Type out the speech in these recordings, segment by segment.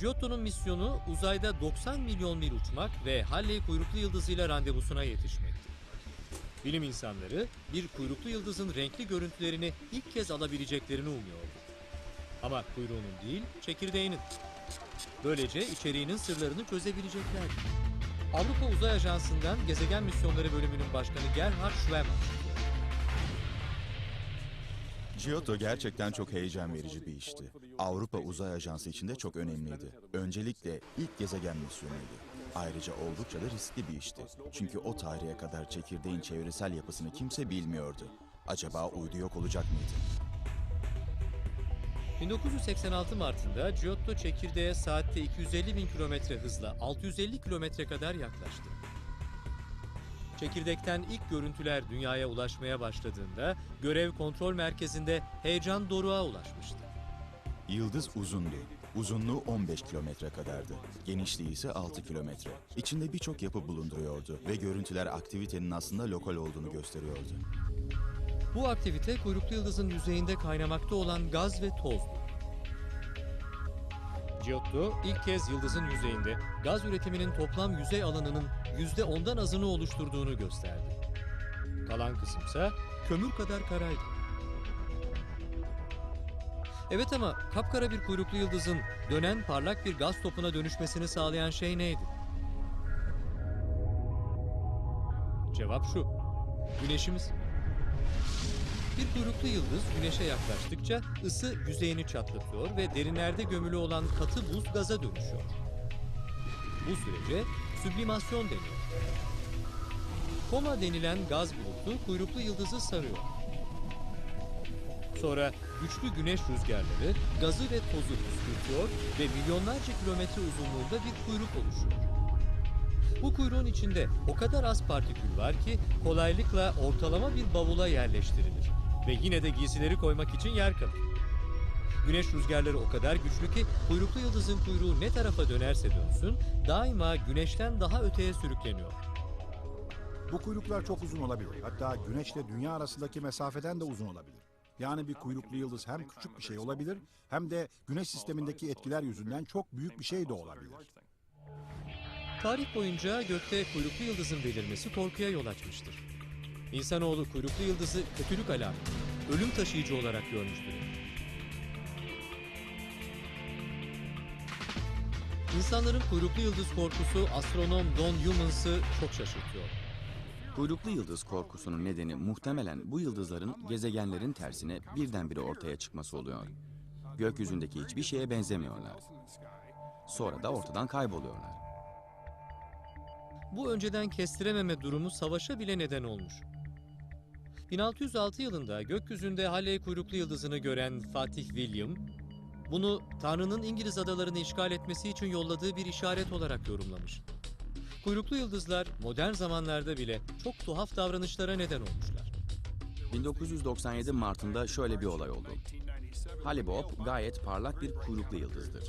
Giotto'nun misyonu uzayda 90 milyon mil uçmak ve Halley kuyruklu yıldızıyla randevusuna yetişmekti. Bilim insanları bir kuyruklu yıldızın renkli görüntülerini ilk kez alabileceklerini umuyordu. Ama kuyruğunun değil, çekirdeğinin. Böylece içeriğinin sırlarını çözebileceklerdi. Avrupa Uzay Ajansı'ndan Gezegen Misyonları Bölümünün Başkanı Gerhard Schwemmer. Giotto gerçekten çok heyecan verici bir işti. Avrupa Uzay Ajansı için de çok önemliydi. Öncelikle ilk gezegen misyonuydu. Ayrıca oldukça da riskli bir işti. Çünkü o tarihe kadar çekirdeğin çevresel yapısını kimse bilmiyordu. Acaba uydu yok olacak mıydı? 1986 Mart'ında Giotto çekirdeğe saatte 250 bin kilometre hızla 650 kilometre kadar yaklaştı. Çekirdekten ilk görüntüler dünyaya ulaşmaya başladığında görev kontrol merkezinde heyecan doruğa ulaşmıştı. Yıldız uzundu. Uzunluğu 15 kilometre kadardı. Genişliği ise 6 kilometre. İçinde birçok yapı bulunduruyordu ve görüntüler aktivitenin aslında lokal olduğunu gösteriyordu. Bu aktivite kuyruklu yıldızın yüzeyinde kaynamakta olan gaz ve tozdu. Giotto ilk kez yıldızın yüzeyinde gaz üretiminin toplam yüzey alanının %10'dan azını oluşturduğunu gösterdi. Kalan kısımsa kömür kadar karaydı. Evet ama kapkara bir kuyruklu yıldızın dönen parlak bir gaz topuna dönüşmesini sağlayan şey neydi? Cevap şu. Güneşimiz. Bir kuyruklu yıldız güneşe yaklaştıkça ısı yüzeyini çatlatıyor ve derinlerde gömülü olan katı buz gaza dönüşüyor. Bu sürece süblimasyon deniyor. Koma denilen gaz bulutu kuyruklu yıldızı sarıyor. Sonra güçlü güneş rüzgarları gazı ve tozu püskürtüyor ve milyonlarca kilometre uzunluğunda bir kuyruk oluşuyor. Bu kuyruğun içinde o kadar az partikül var ki kolaylıkla ortalama bir bavula yerleştirilir ve yine de giysileri koymak için yer kalır. Güneş rüzgarları o kadar güçlü ki kuyruklu yıldızın kuyruğu ne tarafa dönerse dönsün daima güneşten daha öteye sürükleniyor. Bu kuyruklar çok uzun olabilir. Hatta güneşle dünya arasındaki mesafeden de uzun olabilir. Yani bir kuyruklu yıldız hem küçük bir şey olabilir hem de güneş sistemindeki etkiler yüzünden çok büyük bir şey de olabilir. Tarih boyunca gökte kuyruklu yıldızın belirmesi korkuya yol açmıştır. İnsanoğlu kuyruklu yıldızı kötülük alameti, ölüm taşıyıcı olarak görmüştür. İnsanların kuyruklu yıldız korkusu astronom Don Humans'ı çok şaşırtıyor. Kuyruklu yıldız korkusunun nedeni muhtemelen bu yıldızların gezegenlerin tersine birdenbire ortaya çıkması oluyor. Gökyüzündeki hiçbir şeye benzemiyorlar. Sonra da ortadan kayboluyorlar. Bu önceden kestirememe durumu savaşa bile neden olmuş. 1606 yılında gökyüzünde Halley kuyruklu yıldızını gören Fatih William, bunu Tanrı'nın İngiliz adalarını işgal etmesi için yolladığı bir işaret olarak yorumlamış. Kuyruklu yıldızlar modern zamanlarda bile çok tuhaf davranışlara neden olmuşlar. 1997 Mart'ında şöyle bir olay oldu. Halibop gayet parlak bir kuyruklu yıldızdır.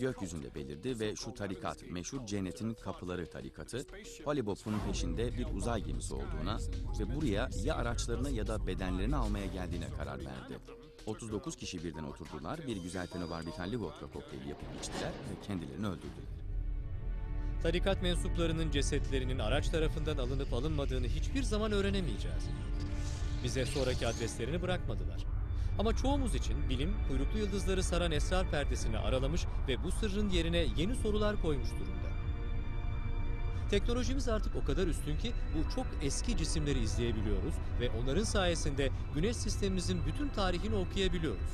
Gökyüzünde belirdi ve şu tarikat, meşhur cennetin kapıları tarikatı, Halibop'un peşinde bir uzay gemisi olduğuna ve buraya ya araçlarını ya da bedenlerini almaya geldiğine karar verdi. 39 kişi birden oturdular, bir güzel fenobarbitalli vodka kokteyli yapıp içtiler ve kendilerini öldürdüler. Tarikat mensuplarının cesetlerinin araç tarafından alınıp alınmadığını hiçbir zaman öğrenemeyeceğiz. Bize sonraki adreslerini bırakmadılar. Ama çoğumuz için bilim kuyruklu yıldızları saran esrar perdesini aralamış ve bu sırrın yerine yeni sorular koymuş durumda. Teknolojimiz artık o kadar üstün ki bu çok eski cisimleri izleyebiliyoruz ve onların sayesinde güneş sistemimizin bütün tarihini okuyabiliyoruz.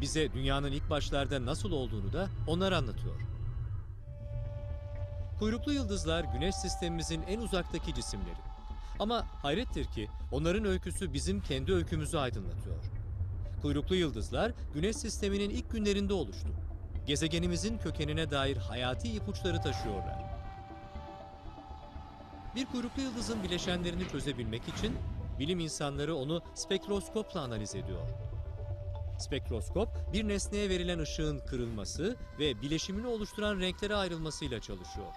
Bize dünyanın ilk başlarda nasıl olduğunu da onlar anlatıyor. Kuyruklu yıldızlar güneş sistemimizin en uzaktaki cisimleri. Ama hayrettir ki onların öyküsü bizim kendi öykümüzü aydınlatıyor. Kuyruklu yıldızlar güneş sisteminin ilk günlerinde oluştu. Gezegenimizin kökenine dair hayati ipuçları taşıyorlar. Bir kuyruklu yıldızın bileşenlerini çözebilmek için bilim insanları onu spektroskopla analiz ediyor. Spektroskop, bir nesneye verilen ışığın kırılması ve bileşimini oluşturan renklere ayrılmasıyla çalışıyor.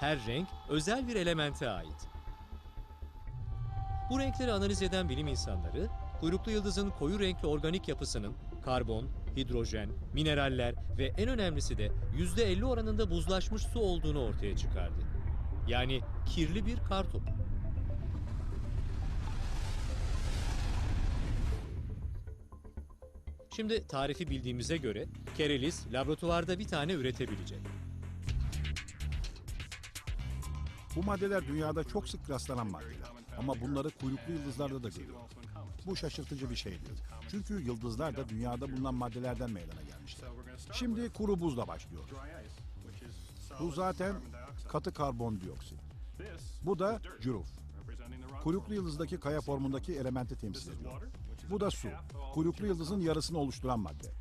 Her renk özel bir elemente ait. Bu renkleri analiz eden bilim insanları, kuyruklu yıldızın koyu renkli organik yapısının karbon, hidrojen, mineraller ve en önemlisi de %50 oranında buzlaşmış su olduğunu ortaya çıkardı. Yani kirli bir kar topu. Şimdi tarifi bildiğimize göre Kerelis laboratuvarda bir tane üretebilecek. Bu maddeler dünyada çok sık rastlanan maddeler. Ama bunları kuyruklu yıldızlarda da görüyoruz. Bu şaşırtıcı bir şey değil. Çünkü yıldızlar da dünyada bulunan maddelerden meydana gelmişler. Şimdi kuru buzla başlıyoruz. Bu zaten katı karbondioksit. Bu da cüruf. Kuyruklu yıldızdaki kaya formundaki elementi temsil ediyor. Bu da su. Kuyruklu yıldızın yarısını oluşturan madde.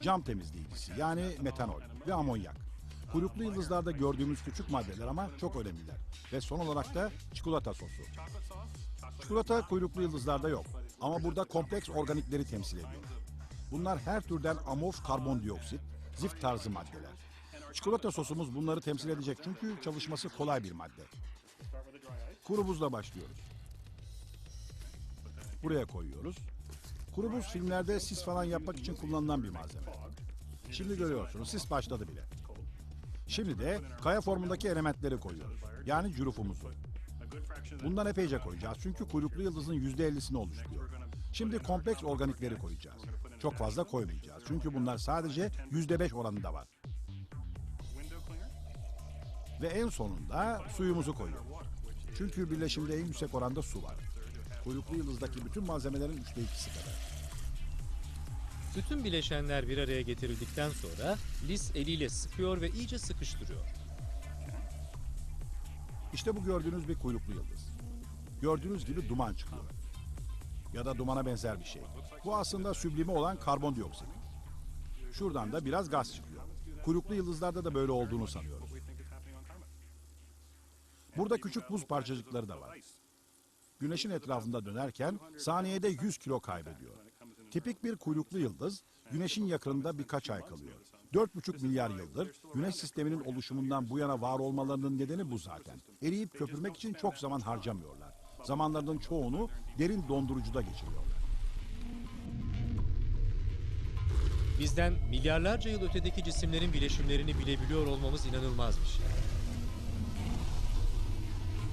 Cam temizleyicisi yani metanol ve amonyak. Kuyruklu yıldızlarda gördüğümüz küçük maddeler ama çok önemliler. Ve son olarak da çikolata sosu. Çikolata kuyruklu yıldızlarda yok. Ama burada kompleks organikleri temsil ediyor. Bunlar her türden amorf karbondioksit, zift tarzı maddeler. Çikolata sosumuz bunları temsil edecek çünkü çalışması kolay bir madde. Kuru buzla başlıyoruz. Buraya koyuyoruz. Kuru buz filmlerde sis falan yapmak için kullanılan bir malzeme. Şimdi görüyorsunuz sis başladı bile. Şimdi de kaya formundaki elementleri koyuyoruz. Yani cürufumuzu. Bundan epeyce koyacağız çünkü kuyruklu yıldızın %50'sini oluşturuyor. Şimdi kompleks organikleri koyacağız. Çok fazla koymayacağız çünkü bunlar sadece %5 oranında var. Ve en sonunda suyumuzu koyuyoruz. Çünkü birleşimde en yüksek oranda su var. Kuyruklu yıldızdaki bütün malzemelerin üçte ikisi kadar. Bütün bileşenler bir araya getirildikten sonra Lis eliyle sıkıyor ve iyice sıkıştırıyor. İşte bu gördüğünüz bir kuyruklu yıldız. Gördüğünüz gibi duman çıkıyor. Ya da dumana benzer bir şey. Bu aslında süblime olan karbondioksit. Şuradan da biraz gaz çıkıyor. Kuyruklu yıldızlarda da böyle olduğunu sanıyoruz. Burada küçük buz parçacıkları da var. Güneşin etrafında dönerken saniyede 100 kilo kaybediyor. Tipik bir kuyruklu yıldız güneşin yakınında birkaç ay kalıyor. 4,5 milyar yıldır güneş sisteminin oluşumundan bu yana var olmalarının nedeni bu zaten. Eriyip köpürmek için çok zaman harcamıyorlar. Zamanlarının çoğunu derin dondurucuda geçiriyorlar. Bizden milyarlarca yıl ötedeki cisimlerin bileşimlerini bilebiliyor olmamız inanılmaz bir şey.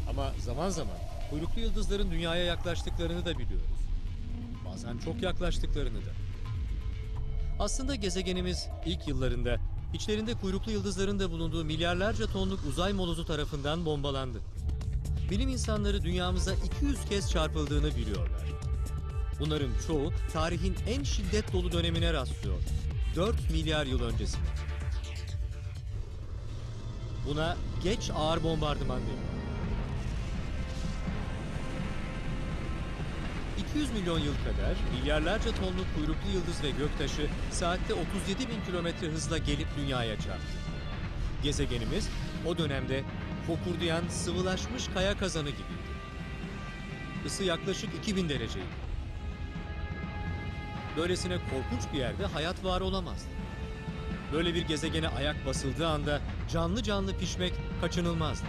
Ama zaman zaman kuyruklu yıldızların dünyaya yaklaştıklarını da biliyoruz. Bazen çok yaklaştıklarını da. Aslında gezegenimiz ilk yıllarında içlerinde kuyruklu yıldızların da bulunduğu milyarlarca tonluk uzay molozu tarafından bombalandı. Bilim insanları dünyamıza 200 kez çarpıldığını biliyorlar. Bunların çoğu tarihin en şiddet dolu dönemine rastlıyor. 4 milyar yıl öncesine. Buna geç ağır bombardıman deniyor. 200 milyon yıl kadar milyarlarca tonluk kuyruklu yıldız ve göktaşı saatte 37 bin kilometre hızla gelip dünyaya çarptı. Gezegenimiz o dönemde fokurdayan sıvılaşmış kaya kazanı gibiydi. Isı yaklaşık 2000 dereceydi. Böylesine korkunç bir yerde hayat var olamazdı. Böyle bir gezegene ayak basıldığı anda canlı canlı pişmek kaçınılmazdı.